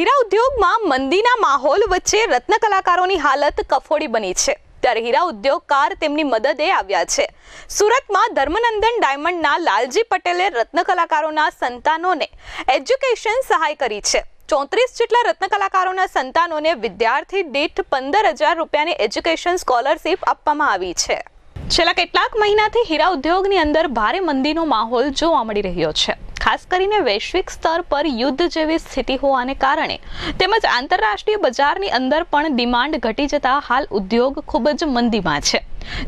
હીરા ઉદ્યોગમાં મંદીના માહોલ વચ્ચે રત્ન કલાકારોની હાલત કફોડી બની છે. ત્યારે હીરા ઉદ્યોગકાર તેમની મદદે આવ્યા છે. સુરતમાં ધર્મનંદન ડાયમંડના લાલજી પટેલે રત્ન કલાકારોના સંતાનોને એજ્યુકેશન સહાય કરી છે. ચોત્રીસ જેટલા રત્ન કલાકારોના સંતાનોને વિદ્યાર્થી દીઠ પંદર હજાર રૂપિયાની એજ્યુકેશન સ્કોલરશીપ આપવામાં આવી છે. છેલ્લા કેટલાક મહિનાથી હીરા ઉદ્યોગની અંદર ભારે મંદીનો માહોલ જોવા મળી રહ્યો છે. ખાસ કરીને વૈશ્વિક સ્તર પર યુદ્ધ જેવી સ્થિતિ હોવાને કારણે તેમજ આંતરરાષ્ટ્રીય બજારની અંદર પણ ડિમાન્ડ ઘટી જતા હાલ ઉદ્યોગ ખૂબ જ મંદીમાં છે.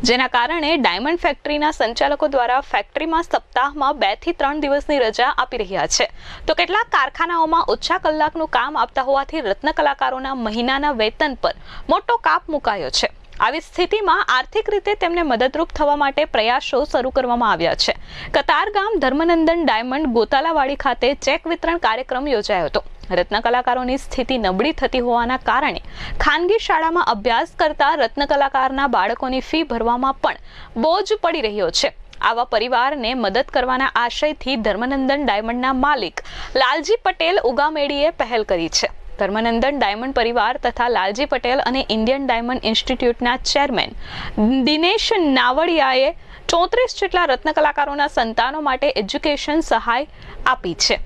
જેના કારણે ડાયમંડ ફેક્ટરીના સંચાલકો દ્વારા ફેક્ટરીમાં સપ્તાહમાં બેથી ત્રણ દિવસની રજા આપી રહ્યા છે. તો કેટલાક કારખાનાઓમાં ઓછા કલાકનું કામ આપતા હોવાથી રત્ન કલાકારોના મહિનાના વેતન પર મોટો કાપ મુકાયો છે. આવી સ્થિતિમાં આર્થિક રીતે તેમને મદદરૂપ થવા માટે પ્રયાસો શરૂ કરવામાં આવ્યા છે. કતારગામ ધર્મનંદન ડાયમંડ ગોતાલાવાડી ખાતે ચેક વિતરણ કાર્યક્રમ યોજાયો હતો. રત્ન કલાકારોની સ્થિતિ નબળી થતી હોવાના કારણે ખાનગી શાળામાં અભ્યાસ કરતા રત્ન કલાકારના બાળકોની ફી ભરવામાં પણ બોજ પડી રહ્યો છે. આવા પરિવારને મદદ કરવાના આશયથી ધર્મનંદન ડાયમંડના માલિક લાલજી પટેલ ઉગામેડીએ પહેલ કરી છે. ધર્મનંદન ડાયમંડ પરિવાર તથા લાલજી પટેલ અને ઇન્ડિયન ડાયમંડ ઇન્સ્ટિટ્યૂટના ચેરમેન દિનેશ નાવડિયાએ ચોત્રીસ જેટલા રત્ન કલાકારોના સંતાનો માટે એજ્યુકેશન સહાય આપી છે.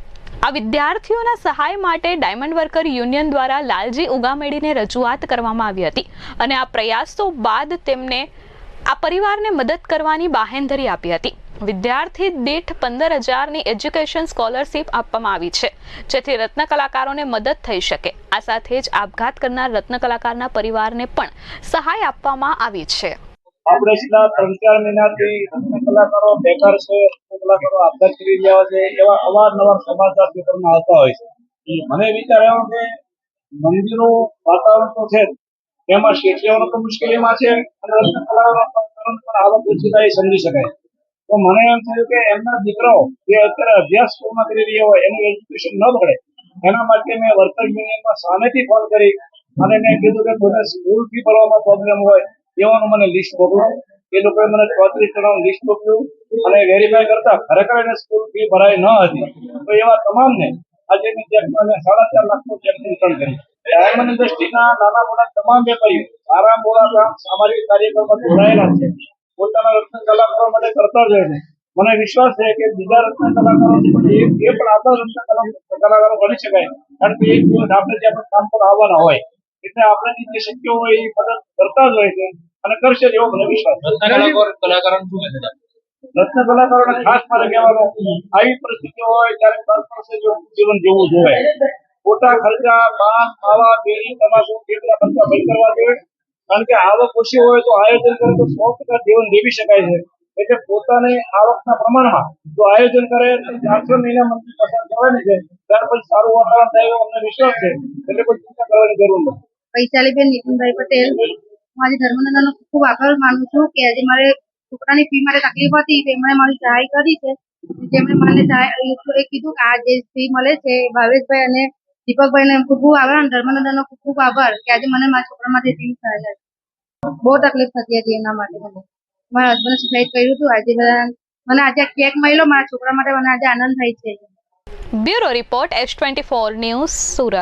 આ વિદ્યાર્થીઓના સહાય માટે ડાયમંડ વર્કર યુનિયન દ્વારા લાલજી ઉગામેડીને રજૂઆત કરવામાં આવી હતી અને આ પ્રયાસો બાદ તેમને આ પરિવારને મદદ કરવાની બાહેંધરી આપી હતી. વિદ્યાર્થી દીઠ પંદર હજારની એજ્યુકેશન સ્કોલરશીપ આપવામાં આવી છે, જેથી રત્ન કલાકારોને મદદ થઈ શકે. આ સાથે જ આપઘાત કરનાર રત્ન કલાકારના પરિવારને પણ સહાય આપવામાં આવી છે. મને વિચાર આવ્યો કે મંદિરનું વાતાવરણ તો છે તેમાં શેઠિયાઓનો તો મુશ્કેલીમાં છે, અને રત્ન કલાકારો પણ આવક ઓછી થાય સમજી શકાય. તો મને એમ થયું કે એમના દીકરાઓ જે અત્યારે અભ્યાસ પૂર્ણ કરી રહ્યા હોય, એનું એજ્યુકેશન ન બગડે. એના માટે મેં વર્કર યુનિયનમાં સામેથી ફોન કરી અને મેં કીધું કે તમને સ્કૂલ ફી ભરવામાં પ્રોબ્લેમ હોય એવાનું મને લિસ્ટ મોકલો. એ લોકોએ મને ચોત્રીસ જણાનું લિસ્ટ મોકલ્યું અને વેરીફાઈ કરતા ખરેખર એને સ્કૂલ ફી ભરાઈ ન હતી. તો એવા તમામને આજે મેં ચેકમાં મેં સાડા ચાર લાખનું ચેક રિટર્ન કર્યું. ડાયમંડ ઇન્ડસ્ટ્રીના નાના મોટા તમામ વેપારીઓ, સારા મોટા સામાજિક કાર્યક્રમમાં જોડાયેલા છે. પોતાના રત્ન કલાકારો માટે કરતા જ હોય છે. મને વિશ્વાસ છે કે બીજા રત્ન કલાકારો એ પણ આપણા રત્ન કલા- કલાકારો બની શકાય. કારણ કે એક દિવસ આપણે જે આપણે કામ પર આવવાના હોય એટલે આપણે જે શક્ય હોય એ મદદ કરતા જ હોય છે અને કરશે એવો મને વિશ્વાસ કલાકારો? રત્ન કલાકારોને ખાસ મારે કહેવાનું આવી પરિસ્થિતિ હોય ત્યારે જીવન જીવવું જોઈએ. ખોટા ખર્ચા પાન ખાવા બેરી તમાકુ કેટલા ખર્ચા બંધ કરવા જોઈએ. કારણ કે આવક ઓછી હોય તો આયોજન કરે તો સો ટકા જીવન જીવી શકાય છે. એટલે પોતાને આવકના પ્રમાણમાં જો આયોજન કરે તો ચારસો મહિના મંત્રી પસાર કરવાની છે. ત્યાર પછી સારું વાતાવરણ થાય અમને વિશ્વાસ છે. એટલે કોઈ ચિંતા કરવાની જરૂર નથી. વૈશાલીબેન નીતિનભાઈ પટેલ, હું આજે ધર્મનંદનનો ખૂબ આભાર માનું છું કે આજે મારે છોકરાની ફી મારે તકલીફ હતી તેમણે મારી સહાય કરી છે. જેમણે મને એ કીધું કે આ જે ફી મળે છે ભાવેશભાઈ અને દીપકભાઈને ખૂબ ખૂબ આભાર અને ધર્મનંદનનો ખૂબ ખૂબ આભાર કે આજે મને મારા છોકરા માટે ફી સહાય બહુ તકલીફ થતી હતી એના માટે મને. મારા હસબન્ડ સુસાઇડ કર્યું હતું. આજે મને આજે કેક મળ્યો. મારા છોકરા માટે મને આજે આનંદ થાય છે. Bureau report S twenty four news Surat.